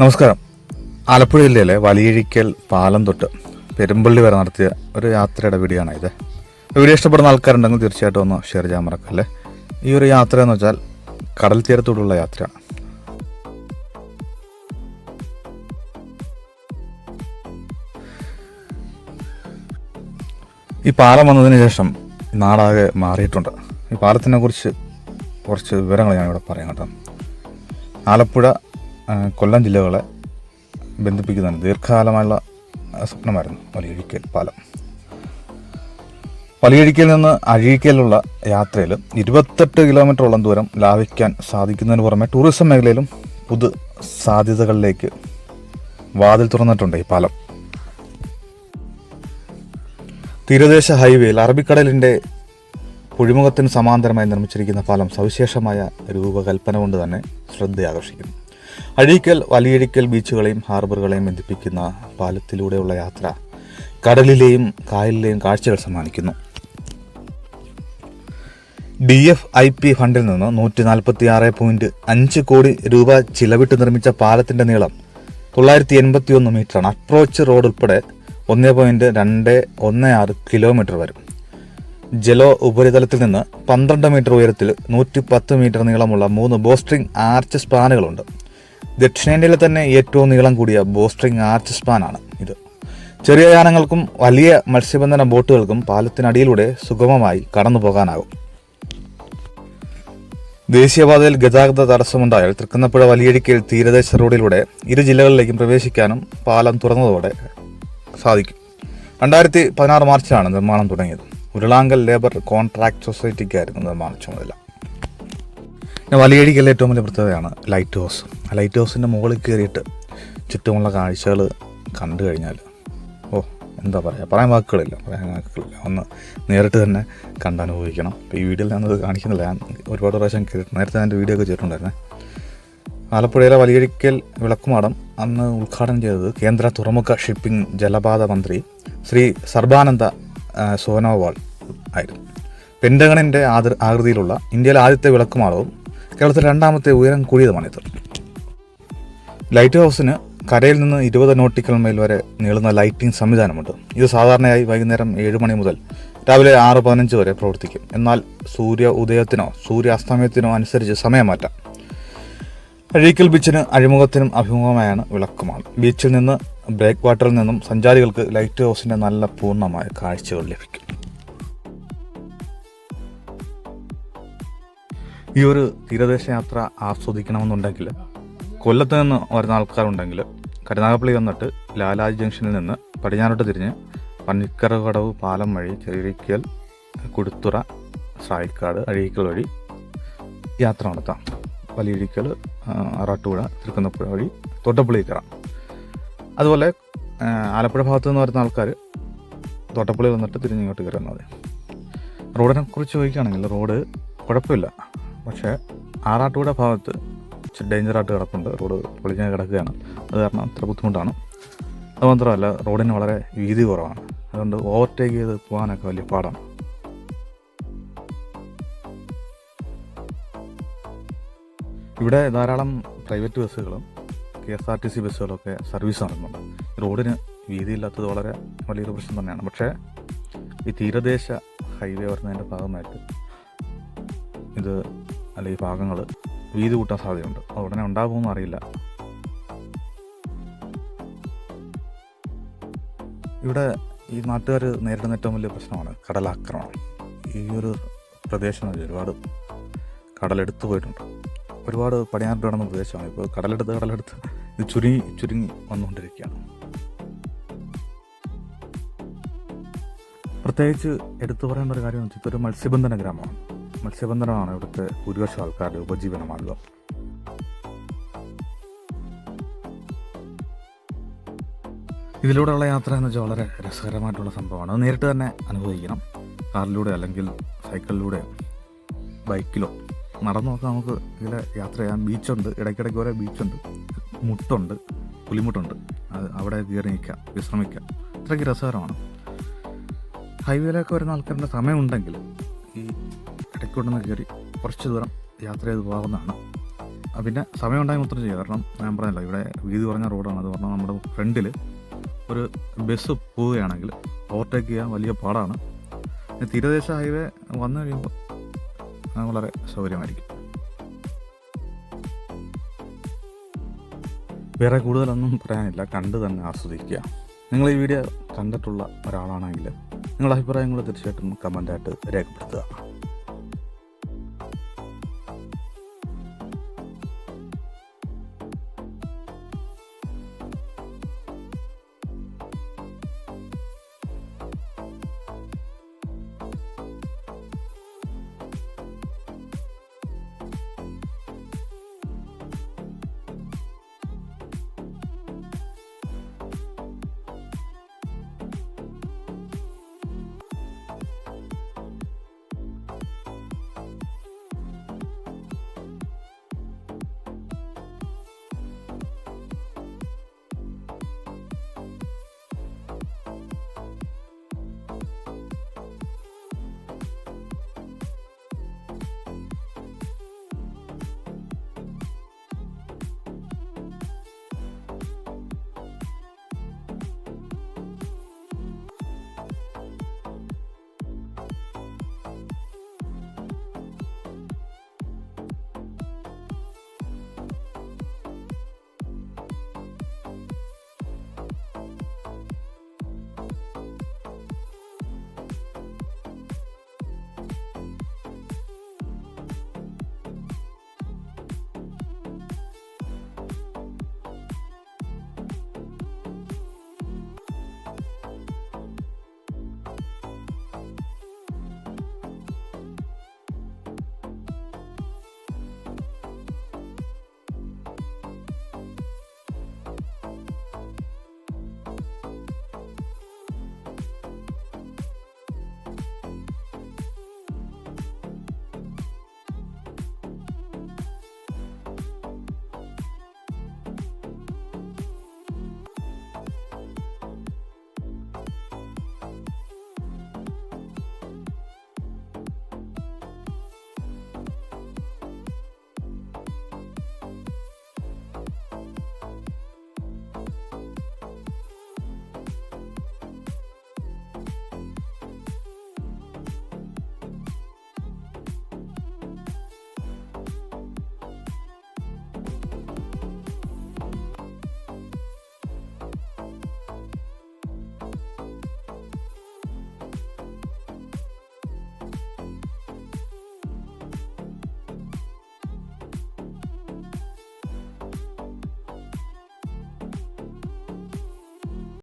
നമസ്കാരം. ആലപ്പുഴ ജില്ലയിലെ വലിയഴിക്കൽ പാലം തൊട്ട് പെരുമ്പള്ളി വരെ നടത്തിയ ഒരു യാത്രയുടെ വീഡിയോ ആണ് ഇത്. വീഡിയോ ഇഷ്ടപ്പെടുന്ന ആൾക്കാരുണ്ടെങ്കിൽ തീർച്ചയായിട്ടും ഒന്ന് ഷെയർ ചെയ്യാൻ മറക്കല്ലേ? ഈ ഒരു യാത്ര എന്ന് വെച്ചാൽ കടൽ തീരത്തോടുള്ള യാത്ര ഈ പാലം വന്നതിന് ശേഷം നാടാകെ മാറിയിട്ടുണ്ട്. ഈ പാലത്തിനെ കുറിച്ച് കുറച്ച് വിവരങ്ങൾ ഞാനിവിടെ പറയാം കേട്ടോ. ആലപ്പുഴ കൊല്ലം ജില്ലകളെ ബന്ധിപ്പിക്കുന്നതാണ്. ദീർഘകാലമായുള്ള സ്വപ്നമായിരുന്നു വലിയഴിക്കൽ പാലം. വലിയഴിക്കൽ നിന്ന് അഴീക്കലുള്ള യാത്രയിൽ ഇരുപത്തെട്ട് കിലോമീറ്ററോളം ദൂരം ലാഭിക്കാൻ സാധിക്കുന്നതിന് പുറമെ ടൂറിസം മേഖലയിലും പുതു സാധ്യതകളിലേക്ക് വാതിൽ തുറന്നിട്ടുണ്ട് ഈ പാലം. തീരദേശ ഹൈവേയിൽ അറബിക്കടലിന്റെ പുഴിമുഖത്തിന് സമാന്തരമായി നിർമ്മിച്ചിരിക്കുന്ന പാലം സവിശേഷമായ രൂപകൽപ്പന കൊണ്ട് തന്നെ ശ്രദ്ധയാകർഷിക്കുന്നു. അഴീക്കൽ വലിയഴിക്കൽ ബീച്ചുകളെയും ഹാർബറുകളെയും ബന്ധിപ്പിക്കുന്ന പാലത്തിലൂടെയുള്ള യാത്ര കടലിലെയും കായലിലെയും കാഴ്ചകൾ സമ്മാനിക്കുന്നു. ഡി എഫ് ഐ പി ഫണ്ടിൽ നിന്ന് നൂറ്റി നാൽപ്പത്തി ആറ് പോയിന്റ് അഞ്ച് കോടി രൂപ ചിലവിട്ട് നിർമ്മിച്ച പാലത്തിന്റെ നീളം തൊള്ളായിരത്തി എൺപത്തി ഒന്ന് മീറ്ററാണ്. അപ്രോച്ച് റോഡ് ഉൾപ്പെടെ ഒന്ന് പോയിന്റ് രണ്ട് ഒന്ന് ആറ് കിലോമീറ്റർ വരും. ജലോ ഉപരിതലത്തിൽ നിന്ന് പന്ത്രണ്ട് മീറ്റർ ഉയരത്തിൽ നൂറ്റി പത്ത് മീറ്റർ നീളമുള്ള മൂന്ന് ബോസ്ട്രിംഗ് ആർച്ച് സ്പാനുകളുണ്ട്. ദക്ഷിണേന്ത്യയിലെ തന്നെ ഏറ്റവും നീളം കൂടിയ ബോസ്ട്രിങ് ആർച്ച് സ്പാനാണ് ഇത്. ചെറിയ യാനങ്ങൾക്കും വലിയ മത്സ്യബന്ധന ബോട്ടുകൾക്കും പാലത്തിനടിയിലൂടെ സുഗമമായി കടന്നു പോകാനാകും ദേശീയപാതയിൽ ഗതാഗത തടസ്സമുണ്ടായാൽ തൃക്കുന്നപ്പുഴ വലിയഴിക്കൽ തീരദേശ റോഡിലൂടെ ഇരു ജില്ലകളിലേക്കും പ്രവേശിക്കാനും പാലം തുറന്നതോടെ സാധിക്കും. രണ്ടായിരത്തി പതിനാറ് മാർച്ചിലാണ് നിർമ്മാണം തുടങ്ങിയത്. ഉരുളാങ്കൽ ലേബർ കോൺട്രാക്ട് സൊസൈറ്റിക്കായിരുന്നു നിർമ്മാണ ചുമതല. പിന്നെ വലിയഴിക്കലിലെ ഏറ്റവും വലിയ പ്രത്യേകതയാണ് ലൈറ്റ് ഹൗസ് ആ ലൈറ്റ് ഹൗസിന്റെ മുകളിൽ കയറിയിട്ട് ചുറ്റുമുള്ള കാഴ്ചകൾ കണ്ടു കഴിഞ്ഞാൽ ഓ എന്താ പറയുക പറയാൻ വാക്കുകളില്ല പറയാൻ വാക്കുകളില്ല. ഒന്ന് നേരിട്ട് തന്നെ കണ്ടനുഭവിക്കണം ഈ വീഡിയോയിൽ ഞാനത് കാണിക്കുന്നില്ല. ഞാൻ ഒരുപാട് പ്രാവശ്യം കേട്ടു നേരത്തെ എന്റെ വീഡിയോ ഒക്കെ ചെയ്തിട്ടുണ്ടായിരുന്നേ. ആലപ്പുഴയിലെ വലിയഴിക്കൽ വിളക്കുമാടം അന്ന് ഉദ്ഘാടനം ചെയ്തത് കേന്ദ്ര തുറമുഖ ഷിപ്പിംഗ് ജലപാത മന്ത്രി ശ്രീ സർബാനന്ദ സോനോവാൾ ആയിരുന്നു. പെൻഡഗണിന്റെ ആതൃ ആകൃതിയിലുള്ള ഇന്ത്യയിലെ ആദ്യത്തെ വിളക്കുമാടവും കേരളത്തിലെ രണ്ടാമത്തെ ഉയരം കൂടിയതുമാണിത്. ലൈറ്റ് ഹൗസിന് കരയിൽ നിന്ന് ഇരുപത് നോട്ടിക്കൽ മൈൽ വരെ നീളുന്ന ലൈറ്റിംഗ് സംവിധാനമുണ്ട്. ഇത് സാധാരണയായി വൈകുന്നേരം ഏഴ് മണി മുതൽ രാവിലെ ആറ് പതിനഞ്ച് വരെ പ്രവർത്തിക്കും. എന്നാൽ സൂര്യ ഉദയത്തിനോ സൂര്യാസ്തമയത്തിനോ അനുസരിച്ച് സമയം മാറ്റാം അഴീക്കൽ ബീച്ചിന് അഴിമുഖത്തിനും അഭിമുഖമായാണ് വിളക്കുമാണ്. ബീച്ചിൽ നിന്ന് ബ്രേക്ക് വാട്ടറിൽ നിന്നും സഞ്ചാരികൾക്ക് ലൈറ്റ് ഹൗസിന്റെ നല്ല പൂർണമായ കാഴ്ചകൾ ലഭിക്കും. ഈ ഒരു തീരദേശ യാത്ര ആസ്വദിക്കണമെന്നുണ്ടെങ്കിൽ കൊല്ലത്ത് നിന്ന് വരുന്ന ആൾക്കാരുണ്ടെങ്കിൽ കരുനാഗപ്പള്ളി വന്നിട്ട് ലാലാജ് ജംഗ്ഷനിൽ നിന്ന് പടിഞ്ഞാറോട്ട് തിരിഞ്ഞ് പന്നിക്കറകടവ് പാലം വഴി ചെറിയക്കൽ കുടുത്തുറ സായിക്കാട് അഴീക്കൽ വഴി യാത്ര നടത്താം. വലിയഴിക്കൽ ആറാട്ടുപുഴ തൃക്കുന്നപ്പുഴ വഴി തോട്ടപ്പള്ളി കയറാം. അതുപോലെ ആലപ്പുഴ ഭാഗത്ത് നിന്ന് വരുന്ന ആൾക്കാർ തോട്ടപ്പള്ളി വന്നിട്ട് തിരിഞ്ഞിങ്ങോട്ട് കയറുന്നത്. റോഡിനെ കുറിച്ച് ചോദിക്കുകയാണെങ്കിൽ റോഡ് കുഴപ്പമില്ല. പക്ഷേ ആറാട്ടുപുഴ ഭാഗത്ത് ഡേഞ്ചറായിട്ട് കിടക്കുന്നുണ്ട് റോഡ് പൊളിഞ്ഞാൽ കിടക്കുകയാണ്. അത് കാരണം അത്ര ബുദ്ധിമുട്ടാണ്. അത് മാത്രമല്ല റോഡിന് വളരെ വീതി കുറവാണ്. അതുകൊണ്ട് ഓവർടേക്ക് ചെയ്ത് പോകാനൊക്കെ വലിയ പാടാണ്. ഇവിടെ ധാരാളം പ്രൈവറ്റ് ബസ്സുകളും K S R T C ബസ്സുകളൊക്കെ service നടക്കുന്നുണ്ട്. റോഡിന് വീതിയില്ലാത്തത് വളരെ വലിയൊരു പ്രശ്നം തന്നെയാണ്. പക്ഷേ ഈ തീരദേശ ഹൈവേ വരുന്നതിന്റെ ഭാഗമായിട്ട് ഇത് അല്ല ഈ ഭാഗങ്ങൾ വീതി കൂട്ടാൻ സാധ്യതയുണ്ട്. അത് ഉടനെ ഉണ്ടാകുമെന്ന് അറിയില്ല. ഇവിടെ ഈ നാട്ടുകാർ നേരിടുന്ന ഏറ്റവും വലിയ പ്രശ്നമാണ് കടലാക്രമണം. ഈ ഒരു പ്രദേശം ഒരുപാട് കടലെടുത്ത് പോയിട്ടുണ്ട്. ഒരുപാട് പടിഞ്ഞാറ് കിടന്ന പ്രദേശമാണ്. ഇപ്പോൾ കടലെടുത്ത് കടലെടുത്ത് ഇത് ചുരുങ്ങി ചുരുങ്ങി വന്നുകൊണ്ടിരിക്കുകയാണ്. പ്രത്യേകിച്ച് എടുത്തു പറയേണ്ട ഒരു കാര്യം എന്ന് വെച്ചാൽ ഇതൊരു മത്സ്യബന്ധന ഗ്രാമമാണ്. മത്സ്യബന്ധനമാണ് ഇവിടുത്തെ ഭൂരിപക്ഷം ആൾക്കാരുടെ ഉപജീവന മാർഗം ഇതിലൂടെയുള്ള യാത്ര എന്ന് വെച്ചാൽ വളരെ രസകരമായിട്ടുള്ള സംഭവമാണ്. നേരിട്ട് തന്നെ അനുഭവിക്കണം. കാറിലൂടെ അല്ലെങ്കിൽ സൈക്കിളിലൂടെ ബൈക്കിലോ. നടന്നു നോക്കാം നമുക്ക് ഇതിലെ യാത്ര ചെയ്യാൻ. ബീച്ചുണ്ട്. ഇടയ്ക്കിടയ്ക്ക് ഓരോ ബീച്ചുണ്ട്. മുട്ടുണ്ട്. പുലിമുട്ടുണ്ട്. അത് അവിടെ കയറി നിൽക്കാം. വിശ്രമിക്കാം. ഇത്രയ്ക്ക് രസകരമാണ്. ഹൈവേയിലൊക്കെ വരുന്ന ആൾക്കാരുടെ സമയമുണ്ടെങ്കിൽ ഈ ഇടയ്ക്കൊണ്ടെന്ന് കയറി കുറച്ച് ദൂരം യാത്ര ചെയ്ത് പോകാവുന്നതാണ്. പിന്നെ സമയം ഉണ്ടായി മാത്രം ചെയ്യുക. കാരണം ഞാൻ പറഞ്ഞല്ലോ ഇവിടെ വീതി കുറഞ്ഞ റോഡാണ്. അത് പറഞ്ഞാൽ നമ്മുടെ ഫ്രണ്ടിൽ ഒരു ബസ് പോവുകയാണെങ്കിൽ ഓവർടേക്ക് ചെയ്യാൻ വലിയ പാടാണ്. തീരദേശ ഹൈവേ വന്നു കഴിയുമ്പോൾ വളരെ സൗകര്യമായിരിക്കും. വേറെ കൂടുതലൊന്നും പറയാനില്ല. കണ്ട് തന്നെ ആസ്വദിക്കുക. നിങ്ങൾ ഈ വീഡിയോ കണ്ടിട്ടുള്ള ഒരാളാണെങ്കിൽ നിങ്ങളുടെ അഭിപ്രായങ്ങൾ തീർച്ചയായിട്ടും കമന്റായിട്ട് രേഖപ്പെടുത്തുക.